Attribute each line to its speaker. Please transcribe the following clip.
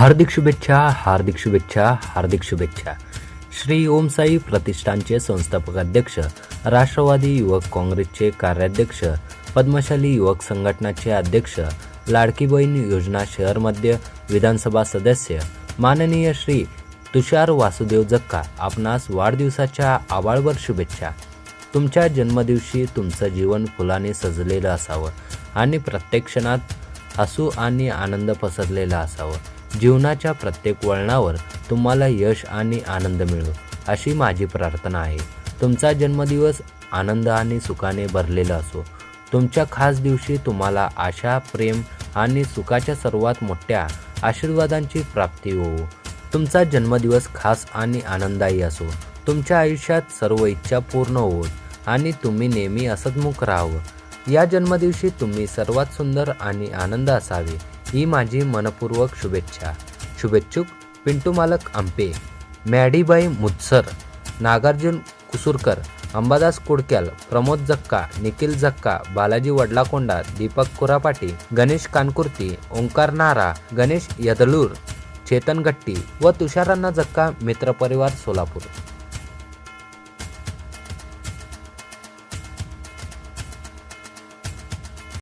Speaker 1: हार्दिक शुभेच्छा हार्दिक शुभेच्छा हार्दिक शुभेच्छा. श्री ओमसाई प्रतिष्ठानचे संस्थापक अध्यक्ष राष्ट्रवादी युवक काँग्रेसचे कार्याध्यक्ष पद्मशाली युवक संघटनाचे अध्यक्ष लाडकी बहीण योजना शहर मध्य विधानसभा सदस्य माननीय श्री तुषार वासुदेव जक्का आपणास वाढदिवसाच्या आवाळवर शुभेच्छा. तुमच्या जन्मदिवशी तुमचं जीवन फुलाने सजलेलं असावं आणि प्रत्येक क्षणात हसू आणि आनंद पसरलेला असावं. जीवनाच्या प्रत्येक वळणावर तुम्हाला यश आणि आनंद मिळो अशी माझी प्रार्थना आहे. तुमचा जन्मदिवस आनंद आणि सुखाने भरलेला असो. तुमच्या खास दिवशी तुम्हाला आशा प्रेम आणि सुखाच्या सर्वात मोठ्या आशीर्वादांची प्राप्ती होवो. तुमचा जन्मदिवस खास आणि आनंददायी असो. तुमच्या आयुष्यात सर्व इच्छा पूर्ण होत आणि तुम्ही नेहमी असतमुख राहावं. या जन्मदिवशी तुम्ही सर्वात सुंदर आणि आनंद असावे ही माझी मनपूर्वक शुभेच्छा. शुभेच्छुक पिंटू मालक आंपे मॅडीबाई मुत्सर नागार्जुन कुसुरकर अंबादास कुडक्याल प्रमोद जक्का निखिल जक्का बालाजी वडलाकोंडा दीपक कुरापाटी गणेश कानकुर्ती ओंकार नारा गणेश यदलूर चेतन गट्टी व तुषारांना जक्का मित्रपरिवार सोलापूर.